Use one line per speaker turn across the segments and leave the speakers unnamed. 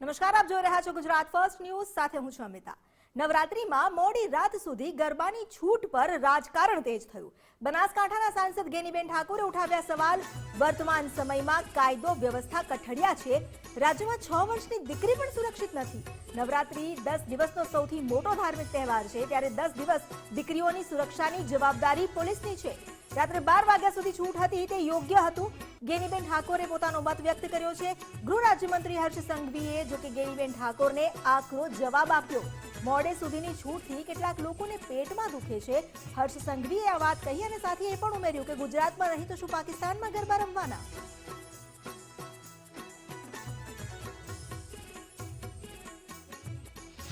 નમસ્કાર, આપ જોઈ રહ્યા છો ગુજરાત ફર્સ્ટ ન્યૂઝ, સાથે હું છું અમિતા. નવરાત્રીમાં મોડી રાત સુધી ગરબાની છૂટ પર રાજકારણ તેજ થયું. બનાસકાંઠાના સાંસદ ગેનીબેન ઠાકોરે ઉઠાવ્યા સવાલ, વર્તમાન સમયમાં કાયદો વ્યવસ્થા કઠડિયા છે. રાજ્યમાં છ વર્ષની દીકરી પણ સુરક્ષિત નથી. નવરાત્રી દસ દિવસનો સૌથી મોટો ધાર્મિક તહેવાર છે. ત્યારે દસ દિવસ દીકરીઓની સુરક્ષાની જવાબદારી પોલીસની છે. રાત્રે બાર વાગ્યા સુધી છૂટ હતી તે યોગ્ય હતું? ગેનીબેન ઠાકોરે પોતાનો મત વ્યક્ત કર્યો છે. ગૃહ રાજ્યમંત્રી હર્ષ સંઘવીએ, જો કે ગેનીબેન ઠાકોરને આકરો જવાબ આપ્યો. મોડે સુધીની છૂટથી કેટલાક લોકોને પેટમાં દુખે છે. હર્ષ સંઘવીએ આ વાત કહી અને સાથે એ પણ ઉમેર્યું કે ગુજરાતમાં નહીં તો શું પાકિસ્તાનમાં ગરબા રમવાના?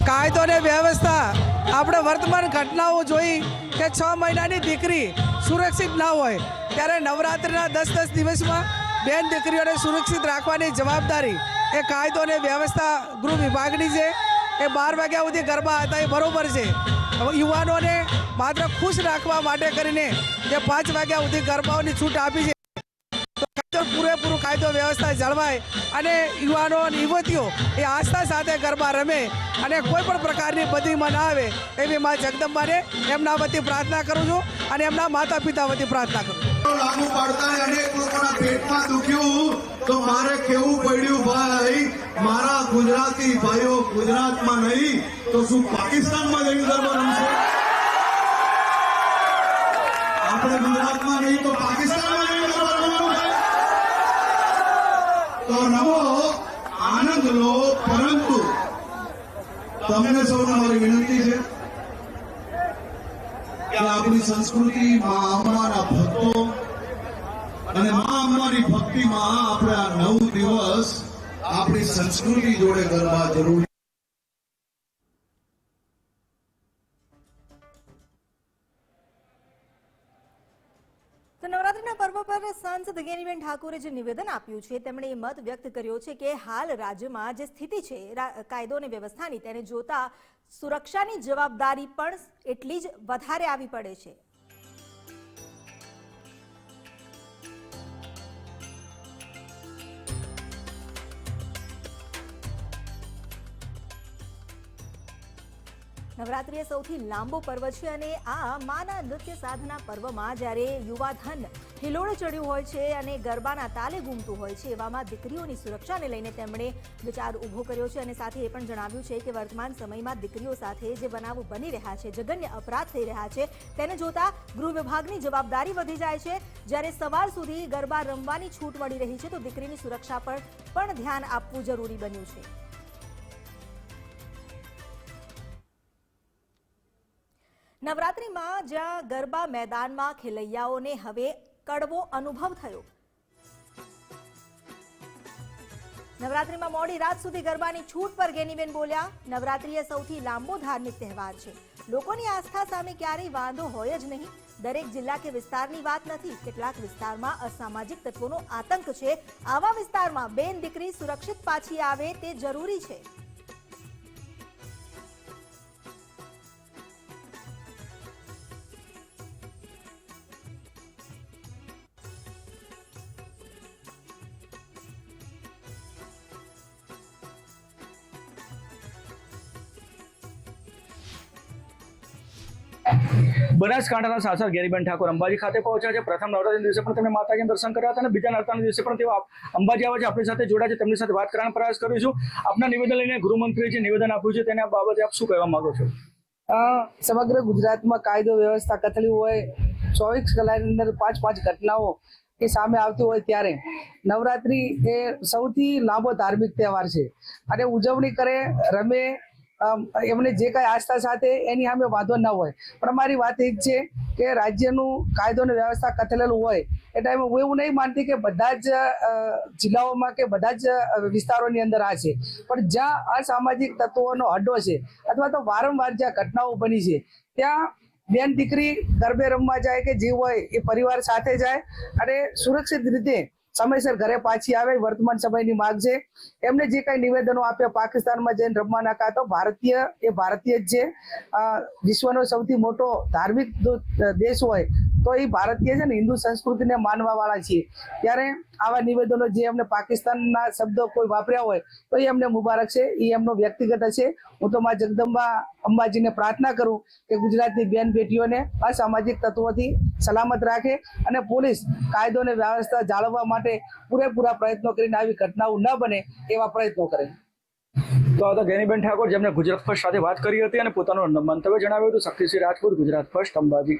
કાયદો ને વ્યવસ્થા. આપણે વર્તમાન ઘટનાઓ જોઈ કે છ મહિનાની દીકરી સુરક્ષિત ના હોય. ત્યારે નવરાત્રિના દસ દસ દિવસમાં બેન દીકરીઓને સુરક્ષિત રાખવાની જવાબદારી એ કાયદો અને વ્યવસ્થા ગૃહ વિભાગની છે. એ બાર વાગ્યા સુધી ગરબા હતા, એ બરોબર છે. યુવાનોને માત્ર ખુશ રાખવા માટે કરીને જે પાંચ વાગ્યા સુધી ગરબાઓની છૂટ આપી છે. પૂરેપૂરું કાયદો વ્યવસ્થા જળવાય અને યુવાનો અને યુવતીઓ એ આસ્થા સાથે ગરબા રમે અને કોઈ પણ પ્રકારની બદીમાં ના આવે એવી મા જગદંબાને એમના વતી પ્રાર્થના કરું છું અને એમના માતા પિતા વતી પ્રાર્થના કરું છું.
લાગુ પડતા અનેક લોકોના પેટમાં દુખ્યું, તો મારે કેવું પડ્યું ભાઈ? મારા ગુજરાતી ભાઈઓ ગુજરાતમાં નહીં, તો શું પાકિસ્તાનમાં જઈને ગરબા રમશે? આપણે ગુજરાતમાં નહીં, તો પાકિસ્તાનમાં જઈને ગરબા રમવાનું છે? તો રમો આનંદ પરંતુ તમને સૌને મારી વિનંતી છે કે આપણી સંસ્કૃતિ માં અંબાના ભક્તો અને મા અંબાની ભક્તિમાં આપણે આ નવ દિવસ આપણી સંસ્કૃતિ જોડે ગરબા જરૂરી
પર્વ પર સાંસદ જ્ઞાનીબેન ઠાકોરે જે નિવેદન આપ્યું છે, તેમણે એ મત વ્યક્ત કર્યો છે કે હાલ રાજ્યમાં જે સ્થિતિ છે કાયદો અને વ્યવસ્થાની, તેને જોતા સુરક્ષાની જવાબદારી પણ એટલી જ વધારે આવી પડે છે. નવરાત્રિ એ સૌથી લાંબો પર્વ છે અને આ માના નૃત્ય સાધના પર્વમાં જ્યારે યુવાધન હિલોળે ચડ્યું હોય છે અને ગરબાના તાલે ઘૂમતું હોય છે એવામાં દીકરીઓની સુરક્ષાને લઈને તેમણે વિચાર ઊભો કર્યો છે અને સાથે એ પણ જણાવ્યું છે કે વર્તમાન સમયમાં દીકરીઓ સાથે જે બનાવો બની રહ્યા છે, જઘન્ય અપરાધ થઈ રહ્યા છે, તેને જોતા ગૃહ વિભાગની જવાબદારી વધી જાય છે. જ્યારે સવાર સુધી ગરબા રમવાની છૂટ મળી રહી છે તો દીકરીની સુરક્ષા પર પણ ધ્યાન આપવું જરૂરી બન્યું છે. નવરાત્રિમાં જ્યાં ગરબા મેદાનમાં ખેલૈયાઓને હવે કડવો અનુભવ થયો. નવરાત્રીમાં મોડી રાત સુધી ગરબાની છૂટ પર ગેનીબેન બોલ્યા નવરાત્રી એ સૌથી લાંબો ધાર્મિક તહેવાર છે. લોકોની આસ્થા સામે ક્યારેય વાંધો હોય જ નહીં. દરેક જિલ્લા કે વિસ્તારની વાત નથી. કેટલાક વિસ્તારમાં અસામાજિક તત્વોનો આતંક છે. આવા વિસ્તારમાં બેન દીકરી સુરક્ષિત પાછી આવે તે જરૂરી છે.
બનાસકાંઠાના સાંસદ ગેરીબેન ઠાકોર અંબાજી ખાતે પહોંચ્યા છે. પ્રથમ નવરાત્રી દિવસે પણ તેમણે માતાજીના દર્શન કર્યા હતા અને બીજા નવરાત્રીના દિવસે પણ તેઓ અંબાજી આવે છે આપણી સાથે જોડાયા છે. તેમની સાથે વાત કરવાનો પ્રયાસ કરું છું. આપના નિવેદન લઈને ગૃહમંત્રીએ જે નિવેદન આપ્યું છે તેના બાબતે આપ શું કહેવા માંગો છો?
સમગ્ર ગુજરાતમાં કાયદો, વ્યવસ્થા કથળી હોય, ચોવીસ કલાકની અંદર પાંચ પાંચ ઘટનાઓ એ સામે આવતી હોય ત્યારે નવરાત્રી એ સૌથી લાંબો ધાર્મિક તહેવાર છે. અને ઉજવણી કરે, રમે એમને જે કાંઈ આસ્થા સાથે એની સામે વાંધો ન હોય. પણ અમારી વાત એ જ છે કે રાજ્યનું કાયદો અને વ્યવસ્થા કથલેલું હોય એ ટાઈમે હું એવું નહીં માનતી કે બધા જ જિલ્લાઓમાં કે બધા જ વિસ્તારોની અંદર આ છે. પણ જ્યાં અસામાજિક તત્વોનો અડ્ડો છે અથવા તો વારંવાર જ્યાં ઘટનાઓ બની છે, ત્યાં બેન દીકરી ગરબે રમવા જાય કે જે હોય એ પરિવાર સાથે જાય અને સુરક્ષિત રીતે સમયસર ઘરે પાછી આવે, વર્તમાન સમયની માંગ છે. એમને જે કઈ નિવેદનો આપ્યા પાકિસ્તાનમાં જઈને રમવા નાખા તો ભારતીય, એ ભારતીય જ છે. વિશ્વનો સૌથી મોટો ધાર્મિક દેશ હોય તો એ ભારતીય છે ને હિન્દુ સંસ્કૃતિને માનવા વાળા છીએ. ત્યારે આવા નિવેદનો જે એમને પાકિસ્તાનના શબ્દો કોઈ વાપર્યા હોય, તો એ એમને મુબારક છે. એ એમનો વ્યક્તિગત હશે હું તો માં જગદંબા અંબાજીને પ્રાર્થના કરું કે ગુજરાતની બેન બેટીઓને અસામાજિક તત્વોથી સલામત રાખે અને પોલીસ કાયદો અને વ્યવસ્થા જાળવવા માટે પૂરેપૂરા પ્રયત્નો કરીને આવી ઘટનાઓ ન બને એવા પ્રયત્નો કરે.
તો આ તો ગેનીબેન ઠાકોર જેમને ગુજરાત ફર્સ્ટ સાથે વાત કરી હતી અને પોતાનું મંતવ્ય જણાવ્યું હતું, શક્તિસિંહ રાજપૂત, ગુજરાત ફર્સ્ટ અંબાજી.